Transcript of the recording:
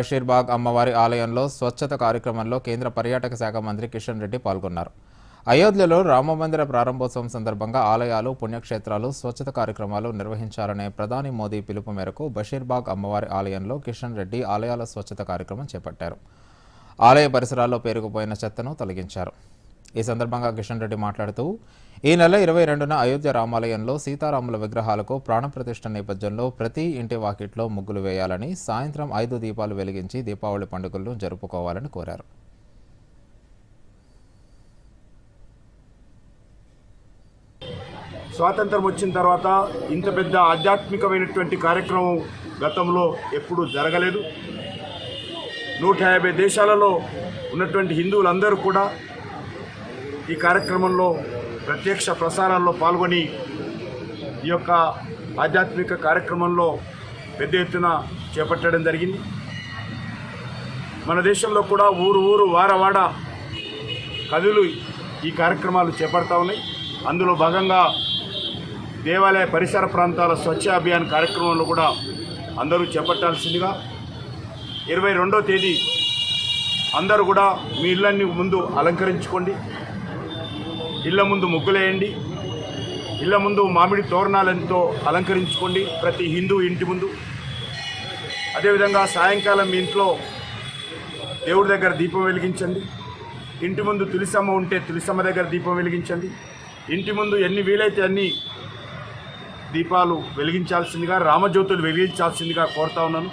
బషీర్బాగ్ అమ్మవారి ఆలయంలో స్వచ్ఛత కార్యక్రమంలో కేంద్ర పర్యాటక శాఖ మంత్రి కిషన్ రెడ్డి పాల్గొన్నారు. అయోధ్యలో రామమందిర ప్రారంభోత్సవం సందర్భంగా ఆలయాలు పుణ్యక్షేత్రాలు స్వచ్ఛత కార్యక్రమాలు నిర్వహించాలనే ప్రధాని మోదీ పిలుపు మేరకు బషీర్బాగ్ అమ్మవారి ఆలయంలో కిషన్ రెడ్డి ఆలయాల స్వచ్ఛత కార్యక్రమం చేపట్టారు. ఆలయ పరిసరాల్లో పేరుకుపోయిన చెత్తను తొలగించారు. ఈ సందర్భంగా కిషన్ రెడ్డి మాట్లాడుతూ ఈ నెల ఇరవై రెండున అయోధ్య రామాలయంలో సీతారాముల విగ్రహాలకు ప్రాణప్రతిష్ఠ నేపథ్యంలో ప్రతి ఇంటి వాకిట్లో ముగ్గులు వేయాలని సాయంత్రం ఐదు దీపాలు వెలిగించి దీపావళి పండుగలను జరుపుకోవాలని కోరారు. స్వాతంత్రం వచ్చిన తర్వాత ఇంత పెద్ద ఆధ్యాత్మికమైనటువంటి కార్యక్రమం గతంలో ఎప్పుడూ జరగలేదు. నూట యాభై దేశాలలో ఉన్నటువంటి హిందువులందరూ కూడా ఈ కార్యక్రమంలో ప్రత్యక్ష ప్రసారాల్లో పాల్గొని ఈ యొక్క ఆధ్యాత్మిక కార్యక్రమంలో పెద్ద ఎత్తున చేపట్టడం జరిగింది. మన దేశంలో కూడా ఊరు ఊరు వారవాడ కథలు ఈ కార్యక్రమాలు చేపడతా ఉన్నాయి. అందులో భాగంగా దేవాలయ పరిసర ప్రాంతాల స్వచ్ఛ అభియాన్ కార్యక్రమంలో కూడా అందరూ చేపట్టాల్సిందిగా ఇరవై రెండో తేదీ అందరూ కూడా మీ ఇళ్ళన్ని ముందు అలంకరించుకోండి. ఇళ్ళ ముందు ముగ్గులేయండి. ఇళ్ళ ముందు మామిడి తోరణాలతో అలంకరించుకోండి ప్రతి హిందూ ఇంటి ముందు. అదేవిధంగా సాయంకాలం మీ ఇంట్లో దేవుడి దగ్గర దీపం వెలిగించండి. ఇంటి ముందు తులిసమ్మ ఉంటే తులిసమ్మ దగ్గర దీపం వెలిగించండి. ఇంటి ముందు ఎన్ని వీలైతే అన్ని దీపాలు వెలిగించాల్సిందిగా రామజ్యోతులు వెలిగించాల్సిందిగా కోరుతా ఉన్నాను.